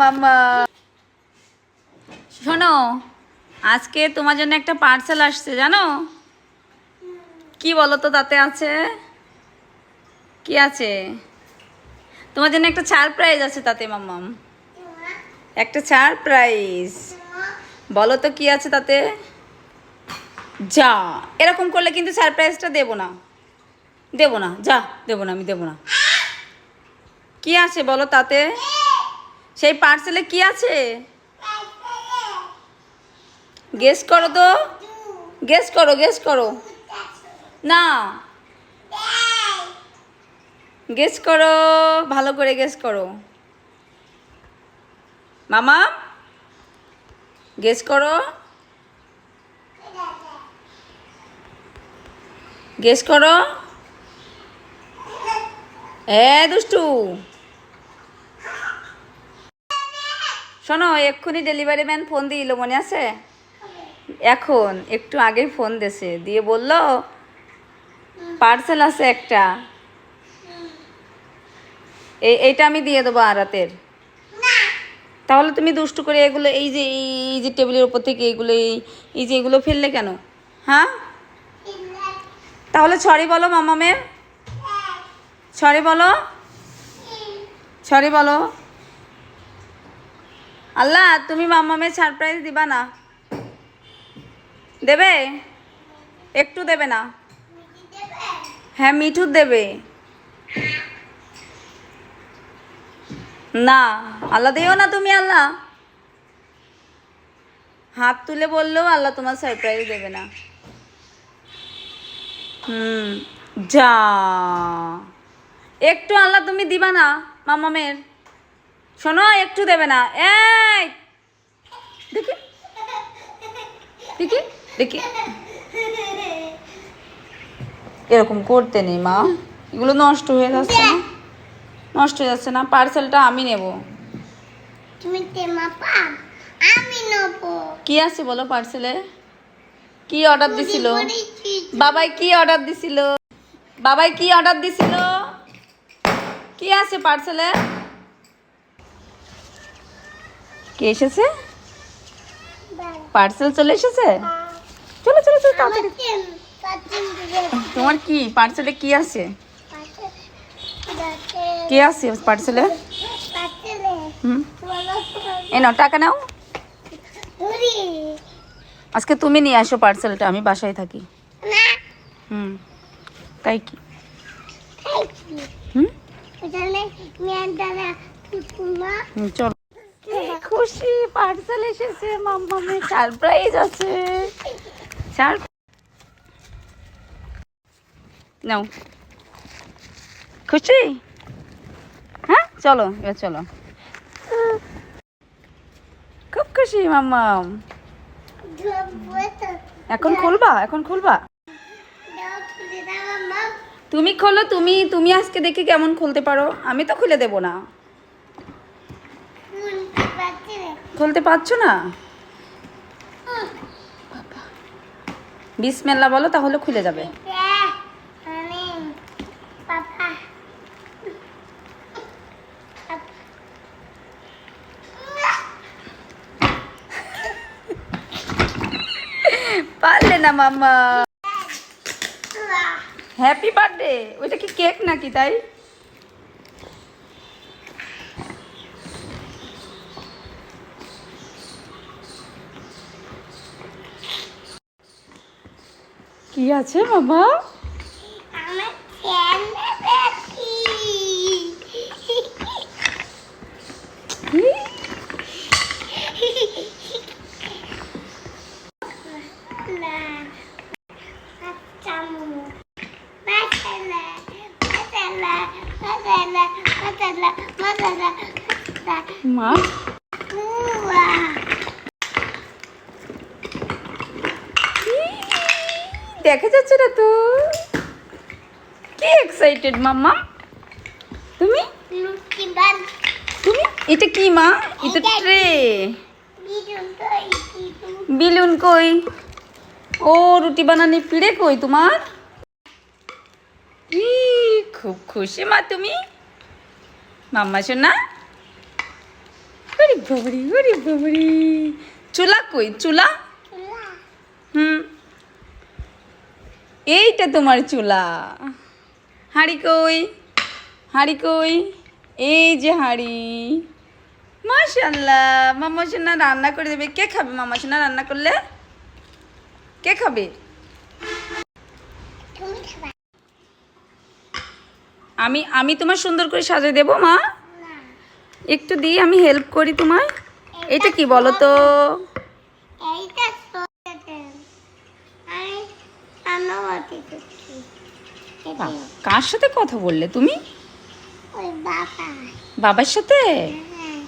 মাম্মা শোনো, আজকে তোমার জন্য একটা পার্সেল আসছে, জানো? কি বলো তো তাতে আছে? কি আছে? তোমার জন্য একটা ছাড় প্রাইজ আছে তাতে মাম্মাম একটা ছাড় প্রাইজ বলো তো কি আছে তাতে? যা। এরকম করলে কিন্তু সারপ্রাইজটা দেবো না। দেবো না, যা, দেবো না, আমি দেবো না। কি আছে বলো তাতে? সেই পার্সেলে কি আছে? গেস করো তো। গেস করো গেস করো। না। গেস করো, ভালো করে গেস করো। মামা গেস করো। গেস করো। এ, দুষ্টু। শোনো, এক্ষুনি ডেলিভারি ম্যান ফোন দিয়ে দিল, মনে আছে? এখন, একটু আগেই ফোন দেছে দিয়ে বলল পার্সেল আছে একটা। এই এইটা আমি দিয়ে দেবো আরাতের। তাহলে তুমি দুষ্টু করে এগুলো, এই যে এই যে টেবিলের উপর থেকে এগুলো, এই এই যে এগুলো ফেললে কেন? হ্যাঁ? তাহলে সরি বলো মামামের সরি বলো। সরি বলো। আল্লাহ, তুমি মামামের সারপ্রাইজ দিবা না। দেবে? একটু দেবে না? হ্যাঁ মিঠুর দেবে। না, আল্লাহ দিও না তুমি, আল্লাহ। হাত তুলে বললেও আল্লাহ তোমার সারপ্রাইজ দেবে না। হুম, যা। একটু আল্লাহ তুমি দিবা না মামামের শোনো একটু দেবে না। এই! দেখি। দেখি দেখি। এরকম করতে নেই মা। এগুলো নষ্ট হয়ে যাচ্ছে না? নষ্ট হয়ে যাচ্ছে না? পার্সেলটা আমি নেব। তুমি তেমা পাম আমি নেব। কি আছে বলো পার্সেলে কি অর্ডার দিছিল? বাবাই কি অর্ডার দিছিল? বাবাই কি অর্ডার দিছিল? কি আছে পার্সেলে কে এসেছে? পার্সেল চলে এসেছে? চলো চলো চলো তাড়াতাড়ি। তোমার কি? পার্সেলে কি আছে? কে আছে পার্সেলে? এ নাও টাকা নাও। আজকে তুমি নিয়ে আসো পার্সেলটা আমি বাসায় থাকি। হুম। তাই কি? হুম, চলো। খুশি পার্সেল এসেছে, মাম্মামে সারপ্রাইজ আছে। সার নাও। খুশি? হ্যাঁ চলো, এবার চলো। খুব খুশি, মাম্মাম। এখন খুলবা এখন খুলবা। তুমি খোলো, তুমি তুমি আজকে দেখি কেমন খুলতে পারো? আমি তো খুলে দেব না। খুলতে পারছ না? বিসমেল্লা বলো তাহলে খুলে যাবে। পারলে না মাম্মা। হ্যাপি বার্থডে ওইটা কি কেক নাকি তাই? কি আছে বাবা আমার দেখা যাচ্ছে না তো? কি এক্সাইটেড মাম্মা? তুমি? তুমি? এটা কি মা? এটা ট্রে। বিলুন কই? ও রুটি বানানি পিড়ে কই তোমার? ই, খুব খুশি মা তুমি? মাম্মা শোনা ওরে বাবারি ওরে বাবারি। চুলা কই চুলা। হুম। এইটা তোমার চুলা। হাঁড়ি কই? হাঁড়ি কই? এই যে হাঁড়ি। মাশাল্লাহ মামা সোনা রান্না করে দেবে। কে খাবে মামা সোনা রান্না করলে? কে খাবে? আমি আমি তোমার সুন্দর করে সাজিয়ে দেবো মা? একটু দিই আমি হেল্প করি তোমায়। এটা কি বলো তো এইটা সোয়াতে আমি করছি? কার সাথে কথা বললে তুমি? ওই বাবা বাবার সাথে? হ্যাঁ।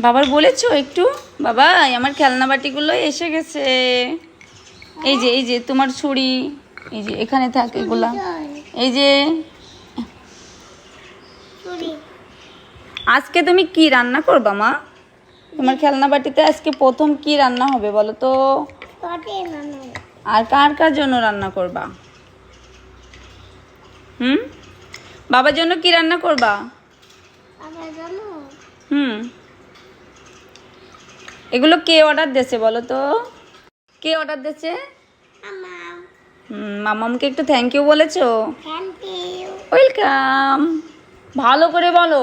বাবার বলেছ একটু? বাবা আমার খেলনা বাটিগুলো এসে গেছে। এই যে এই যে তোমার ছুরি। এই যে এখানে থাকে এগুলা। এই যে। আজকে তুমি কি রান্না করবা মা? তোমার খেলনা বাটিতে আজকে প্রথম কি রান্না হবে বলো তো? আর কার কার জন্য রান্না করবা? হুম? বাবার জন্য কি রান্না করবা? হুম। এগুলো কে অর্ডার দিয়েছে বলো তো? কে অর্ডার দিয়েছে? মামামকে একটু থ্যাংক ইউ বলেছ? ওয়েলকাম ভালো করে বলো।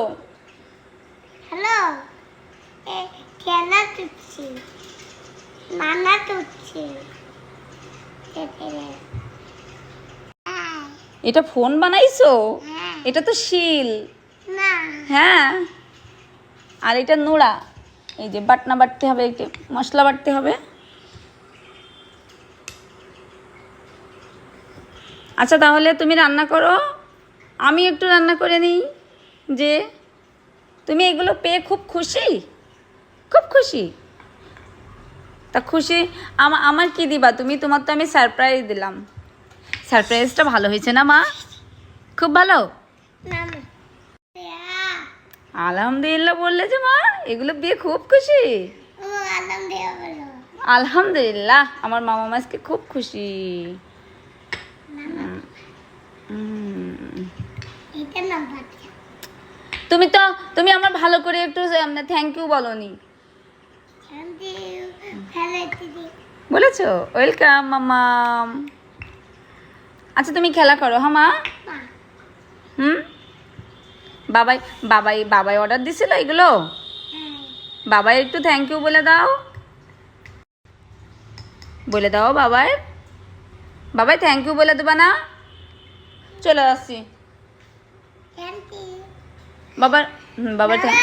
হ্যালো? খেলা তুচ্ছি। নানা তুচ্ছি। এটা ফোন বানাইছো? হ্যাঁ। এটা তো শিল। হ্যাঁ? আর এটা নোড়া। এই যে বাটনা বাটতে হবে একটু মশলা বাটতে হবে। আচ্ছা তাহলে তুমি রান্না করো। আমি একটু রান্না করে নিই যে তুমি এগুলো পেয়ে খুব খুশি? খুব খুশি? তা খুশি আমা- আমার কি দিবা? তুমি তোমার তো আমি সারপ্রাইজ দিলাম। সারপ্রাইজটা ভালো হয়েছে না মা? খুব ভালো? আলহামদুলিল্লাহ বললে যে মা এগুলো পেয়ে খুব খুশি। আলহামদুলিল্লাহ আমার মামা মাসকে খুব খুশি। তুমি তো তুমি আমার ভালো করে একটু থ্যাংক ইউ বলনি। বলেছ? ওয়েলকাম মামাম আচ্ছা তুমি খেলা করো হ্যাঁ মা? হুম? বাবাই বাবাই বাবাই অর্ডার দিছিল এগুলো? হ্যাঁ। বাবাই একটু থ্যাংক ইউ বলে দাও। বলে দাও বাবাই। বাবাই থ্যাংক ইউ বলে দেবা না? চলে আসছি। বাবার বাবার তুমি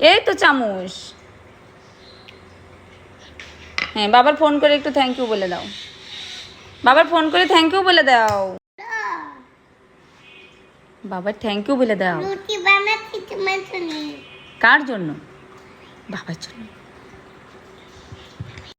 এই তো চামচ। হ্যাঁ বাবার ফোন করে একটু থ্যাংক ইউ বলে দাও। বাবার ফোন করে থ্যাংক ইউ বলে দাও। বাবার থ্যাংক ইউ বলে দাও। কার জন্য? বাবার জন্য।